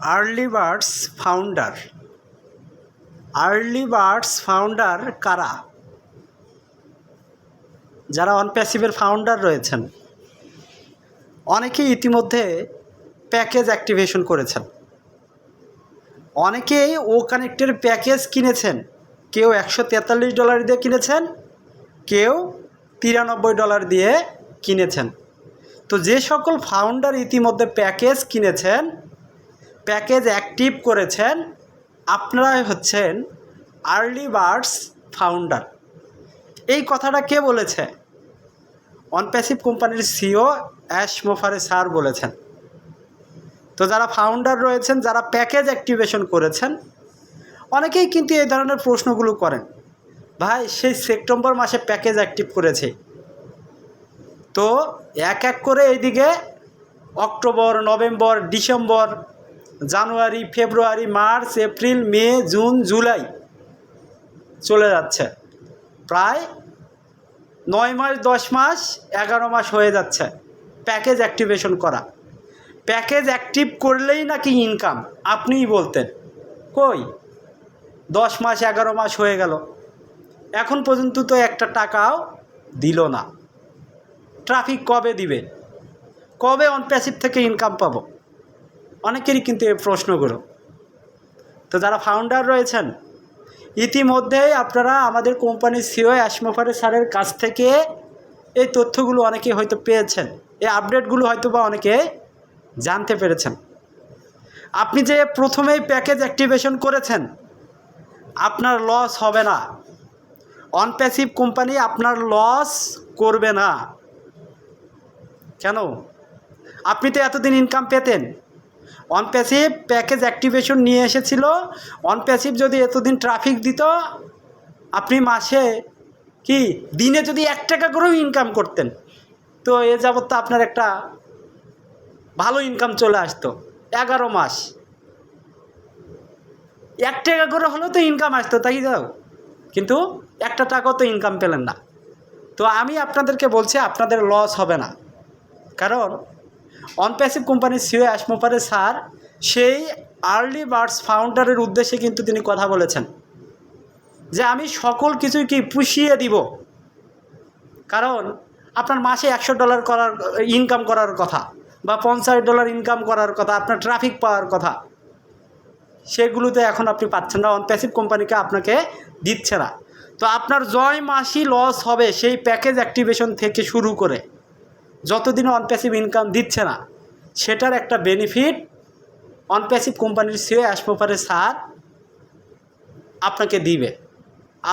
Early birds founder. Early birds founder কারা? যারা অনপ্যাসিভের founder রয়েছেন। অনেকেই ইতিমধ্যে প্যাকেজ অ্যাক্টিভেশন করেছেন। অনেকেই ও কানেক্টের প্যাকেজ কিনেছেন। কেউ একশো তেতাল্লিশ ডলার দিয়ে কিনেছেন, কেউ তিরানব্বই ডলার দিয়ে কিনেছেন। তো যে সকল ফাউন্ডার ইতিমধ্যে প্যাকেজ কিনেছেন প্যাকেজ অ্যাক্টিভ করেছেন আপনারাই হচ্ছেন আর্লি বার্ডস ফাউন্ডার। এই কথাটা কে বলেছে? অনপ্যাসিভ কোম্পানির সিও অ্যাশ মোফারে স্যার বলেছেন। তো যারা ফাউন্ডার রয়েছেন, যারা প্যাকেজ অ্যাক্টিভেশন করেছেন, অনেকেই কিন্তু এই ধরনের প্রশ্নগুলো করেন। ভাই, সেই সেপ্টেম্বর মাসে প্যাকেজ অ্যাক্টিভ করেছে। তো এক এক করে এইদিকে October, November, December January, February, March, April, May, June, July চলে যাচ্ছে। প্রায় নয় মাস, দশ মাস, এগারো মাস হয়ে যাচ্ছে প্যাকেজ অ্যাক্টিভেশন করা। প্যাকেজ অ্যাক্টিভ করলেই নাকি ইনকাম, আপনিই বলতেন। কই? দশ মাস, এগারো মাস হয়ে গেল। এখন পর্যন্ত তো একটা টাকাও দিল না। ট্রাফিক কবে দিবে? কবে অনপ্যাসিভ থেকে ইনকাম পাবো? অনেকেরই কিন্তু এই প্রশ্নগুলো। তো যারা ফাউন্ডার রয়েছেন, ইতিমধ্যেই আপনারা আমাদের কোম্পানির সিও অ্যাসমোফারে স্যারের কাছ থেকে এই তথ্যগুলো অনেকে হয়তো পেয়েছেন। এই আপডেটগুলো হয়তো বা অনেকে জানতে পেরেছেন। আপনি যে প্রথমেই প্যাকেজ অ্যাক্টিভেশন করেছেন, আপনার লস হবে না। অনপ্যাসিভ কোম্পানি আপনার লস করবে না। কেন? আপনি তো এতদিন ইনকাম পেতেন। অনপ্যাসিভ প্যাকেজ অ্যাক্টিভেশন নিয়ে এসেছিল। অনপ্যাসিভ যদি এতদিন ট্রাফিক দিত, আপনি মাসে কি দিনে যদি এক টাকা করেও ইনকাম করতেন, তো এ যাবৎ তো আপনার একটা ভালো ইনকাম চলে আসতো। এগারো মাস। এক টাকা করে হলেও তো ইনকাম আসতো, তাই যাও কিন্তু একটা টাকাও তো ইনকাম পেলেন না। তো আমি আপনাদেরকে বলছি, আপনাদের লস হবে না। কারণ অনপ্যাসিভ কোম্পানির সিও অ্যাসমোপারে স্যার সেই আর্লি বার্ডস ফাউন্ডারের উদ্দেশ্যে কিন্তু তিনি কথা বলেছেন। যে আমি সকল কিছুই কি পুষিয়ে দিব? কারণ আপনার মাসে একশো ডলার করার ইনকাম করার কথা বা পঞ্চাশ ডলার ইনকাম করার কথা, আপনার ট্রাফিক পাওয়ার কথা, সেগুলোতে এখন আপনি পাচ্ছেন না। অনপ্যাসিভ কোম্পানিকে আপনাকে দিচ্ছে না। তো আপনার জয় মাসি লস হবে সেই প্যাকেজ অ্যাক্টিভেশন থেকে শুরু করে। যতদিন অনপ্যাসিভ ইনকাম দিচ্ছে না, সেটার একটা বেনিফিট অনপ্যাসিভ কোম্পানির সিও অ্যাসমোপারে স্যার আপনাকে দিবে।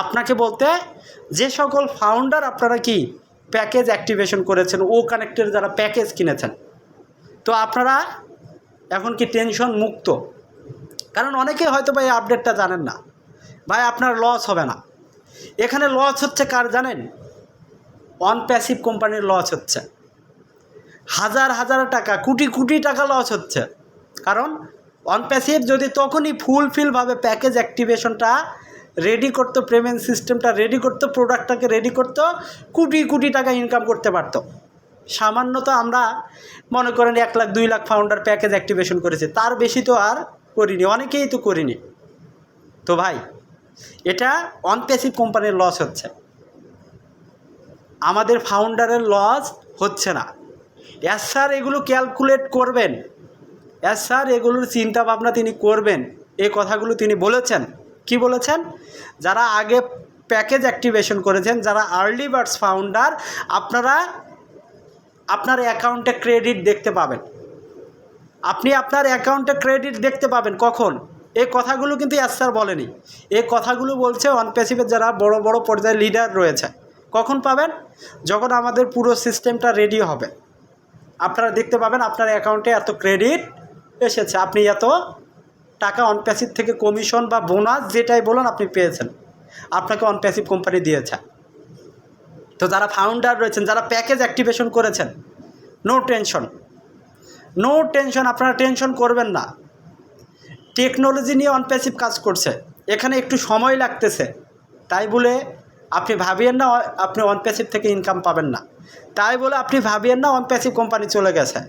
আপনাকে বলতে যে সকল ফাউন্ডার আপনারা কি প্যাকেজ অ্যাক্টিভেশন করেছেন, ও কানেক্টের যারা প্যাকেজ কিনেছেন, তো আপনারা এখন কি টেনশন মুক্ত? কারণ অনেকে হয়তো ভাই আপডেটটা জানেন না, ভাই আপনার লস হবে না। এখানে লস হচ্ছে কার জানেন? অনপ্যাসিভ কোম্পানির লস হচ্ছে। হাজার হাজার টাকা, কোটি কোটি টাকা লস হচ্ছে। কারণ অনপ্যাসিভ যদি তখনই ফুলফিলভাবে প্যাকেজ অ্যাক্টিভেশনটা রেডি করতো পেমেন্ট সিস্টেমটা রেডি করতো প্রোডাক্টটাকে রেডি করতো, কোটি কোটি টাকা ইনকাম করতে পারতো। সামান্য তো আমরা মনে করেন এক লাখ, দুই লাখ ফাউন্ডার প্যাকেজ অ্যাক্টিভেশন করেছে। তার বেশি তো আর করিনি, অনেকেই তো করিনি। তো ভাই, এটা অনপ্যাসিভ কোম্পানির লস হচ্ছে। আমাদের ফাউন্ডারের লস হচ্ছে না। এস স্যার এগুলো ক্যালকুলেট করবেন। এস স্যার এগুলোর চিন্তা ভাবনা তিনি করবেন। এই কথাগুলো তিনি বলেছেন। কি বলেছেন? যারা আগে প্যাকেজ অ্যাক্টিভেশন করেছেন, যারা আর্লি বার্ডস ফাউন্ডার আপনারা আপনার অ্যাকাউন্টে ক্রেডিট দেখতে পাবেন। আপনি আপনার অ্যাকাউন্টে ক্রেডিট দেখতে পাবেন কখন? এই কথাগুলো কিন্তু স্যার বলেনি। এই কথাগুলো বলছে অনপ্যাসিভের যারা বড় বড় পর্যায়ে লিডার রয়েছে। কখন পাবেন? যখন আমাদের পুরো সিস্টেমটা রেডি হবে। আপনারা দেখতে পাবেন আপনার অ্যাকাউন্টে এত ক্রেডিট এসেছে। আপনি এত টাকা অনপ্যাসিভ থেকে কমিশন বা বোনাস যেটাই বলুন আপনি পেয়েছেন। আপনাকে অনপ্যাসিভ কোম্পানি দিয়েছে। তো যারা ফাউন্ডার রয়েছেন, যারা প্যাকেজ অ্যাক্টিভেশন করেছেন নো টেনশন নো টেনশন আপনারা টেনশন করবেন না। টেকনোলজি নিয়ে অনপ্যাসিভ কাজ করছে। এখানে একটু সময় লাগতেছে। তাই বলে আপনি ভাবিয়েন না, আপনি অনপ্যাসিভ থেকে ইনকাম পাবেন না। তাই বলে আপনি ভাবিয়েন না অনপ্যাসিভ কোম্পানি চলে গেছে।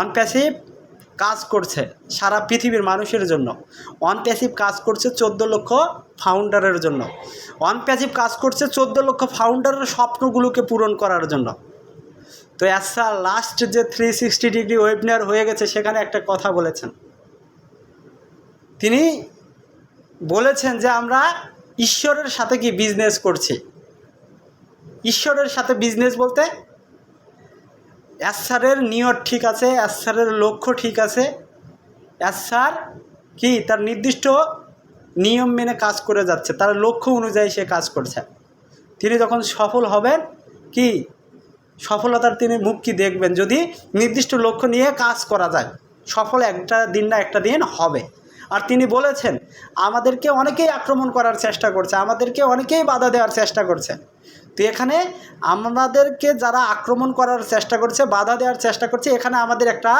অনপ্যাসিভ কাজ করছে সারা পৃথিবীর মানুষের জন্য। অন প্যাসিভ কাজ করছে চোদ্দ লক্ষ ফাউন্ডারের জন্য। অন প্যাসিভ কাজ করছে চোদ্দ লক্ষ ফাউন্ডারের স্বপ্নগুলোকে পূরণ করার জন্য। তো অ্যাসা লাস্ট যে থ্রি সিক্সটি ডিগ্রি ওয়েবিনার হয়ে গেছে, সেখানে একটা কথা বলেছেন। তিনি বলেছেন যে আমরা ঈশ্বরের সাথে কি বিজনেস করছি? ঈশ্বরের সাথে বিজনেস বলতে অ্যাসারের নিয়ত ঠিক আছে অ্যাসারের লক্ষ্য ঠিক আছে। অ্যাসার কি? তার নির্দিষ্ট নিয়ম মেনে কাজ করে যাচ্ছে, তার লক্ষ্য অনুযায়ী সে কাজ করছে। তিনি যখন সফল হবেন, কি? সফলতার তিনি মুখ কি দেখবেন? যদি নির্দিষ্ট লক্ষ্য নিয়ে কাজ করা যায়, সফল একটা দিন না একটা দিন হবে। আর তিনি বলেছেন, আমাদেরকে অনেকেই আক্রমণ করার চেষ্টা করছে, আমাদেরকে অনেকেই বাধা দেওয়ার চেষ্টা করছে। তো এখানে আমাদেরকে যারা আক্রমণ করার চেষ্টা করছে, বাধা দেওয়ার চেষ্টা করছে, এখানে আমাদের একটা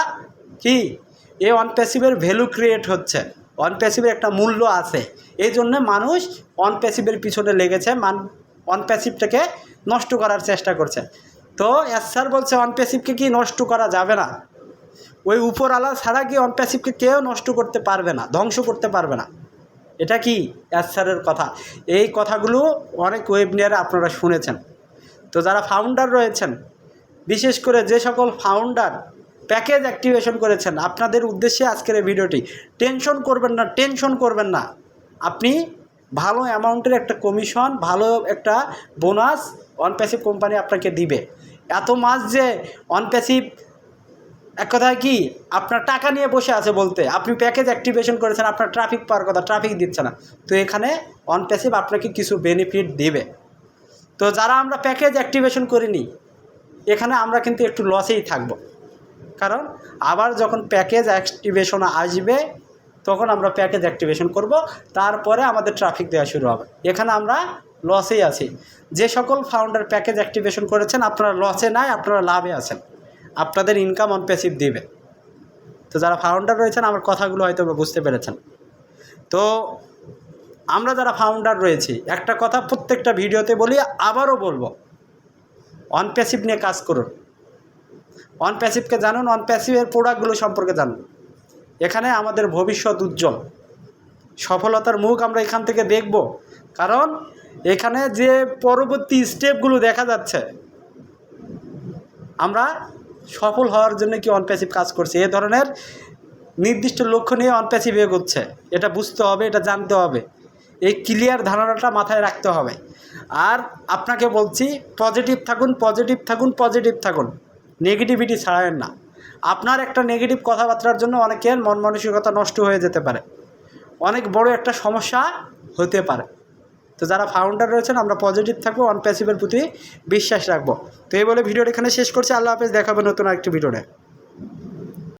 কি? এ অনপ্যাসিভের ভ্যালু ক্রিয়েট হচ্ছে। অনপ্যাসিভের একটা মূল্য আছে। এই জন্য মানুষ অনপ্যাসিভের পিছনে লেগেছে, মান অনপ্যাসিভটাকে নষ্ট করার চেষ্টা করছে। তো এস স্যার বলছে অনপ্যাসিভকে কি নষ্ট করা যাবে না? ওই উপরওয়ালা ছাড়া কি অনপ্যাসিভকে কেউ নষ্ট করতে পারবে না, ধ্বংস করতে পারবে না। এটা কি? এস স্যারের কথা। এই কথাগুলো অনেক ওয়েবনিয়ারে আপনারা শুনেছেন। তো যারা ফাউন্ডার রয়েছেন, বিশেষ করে যে সকল ফাউন্ডার প্যাকেজ অ্যাক্টিভেশন করেছেন, আপনাদের উদ্দেশ্যে আজকের এই ভিডিওটি টেনশন করবেন না টেনশন করবেন না। আপনি ভালো অ্যামাউন্টের একটা কমিশন ভালো একটা বোনাস অনপ্যাসিভ কোম্পানি আপনাকে দিবে। এত মাস যে অনপ্যাসিভ এক কথায় কি, আপনার টাকা নিয়ে বসে আছে বলতে, আপনি প্যাকেজ অ্যাক্টিভেশন করেছেন, আপনার ট্রাফিক পাওয়ার কথা ট্রাফিক দিচ্ছে না। তো এখানে অনপ্যাসিভ আপনাকে কিছু বেনিফিট দেবে। তো যারা আমরা প্যাকেজ অ্যাক্টিভেশন করিনি, এখানে আমরা কিন্তু একটু লসেই থাকব। কারণ আবার যখন প্যাকেজ অ্যাক্টিভেশন আসবে, তখন আমরা প্যাকেজ অ্যাক্টিভেশন করব, তারপরে আমাদের ট্রাফিক দেওয়া শুরু হবে। এখানে আমরা লসেই আছি। যে সকল ফাউন্ডার প্যাকেজ অ্যাক্টিভেশন করেছেন, আপনারা লসে নাই, আপনারা লাভে আছেন। আপনাদের ইনকাম অন প্যাসিভ দিবে। তো যারা ফাউন্ডার রয়েছেন, আমার কথাগুলো হয়তো বুঝতে পেরেছেন। তো আমরা যারা ফাউন্ডার রয়েছি, একটা কথা প্রত্যেকটা ভিডিওতে বলি, আবারও বলব অন প্যাসিভ নিয়ে কাজ করুন। অন প্যাসিভকে জানুন অন প্যাসিভের প্রোডাক্টগুলো সম্পর্কে জানুন। এখানে আমাদের ভবিষ্যৎ উজ্জ্বল। সফলতার মুখ আমরা এখান থেকে দেখব। কারণ এখানে যে পরবর্তী স্টেপগুলো দেখা যাচ্ছে, আমরা সফল হওয়ার জন্য কি অনপ্যাসিভ কাজ করছে। এ ধরনের নির্দিষ্ট লক্ষ্য নিয়ে অনপ্যাসিভ এগোচ্ছে। এটা বুঝতে হবে, এটা জানতে হবে। এই ক্লিয়ার ধারণাটা মাথায় রাখতে হবে। আর আপনাকে বলছি পজিটিভ থাকুন পজিটিভ থাকুন পজিটিভ থাকুন। নেগেটিভিটি ছাড়াবেন না। আপনার একটা নেগেটিভ কথাবার্তার জন্য অনেকের মন মানসিকতা নষ্ট হয়ে যেতে পারে। অনেক বড় একটা সমস্যা হতে পারে। তো যারা ফাউন্ডার রয়েছেন, আমরা পজিটিভ থাকব অন প্যাসিভের প্রতি বিশ্বাস রাখব। তো এই বলে ভিডিওটা এখানে শেষ করছি। আল্লাহ হাফেজ, দেখাবে নতুন আরেকটি ভিডিওতে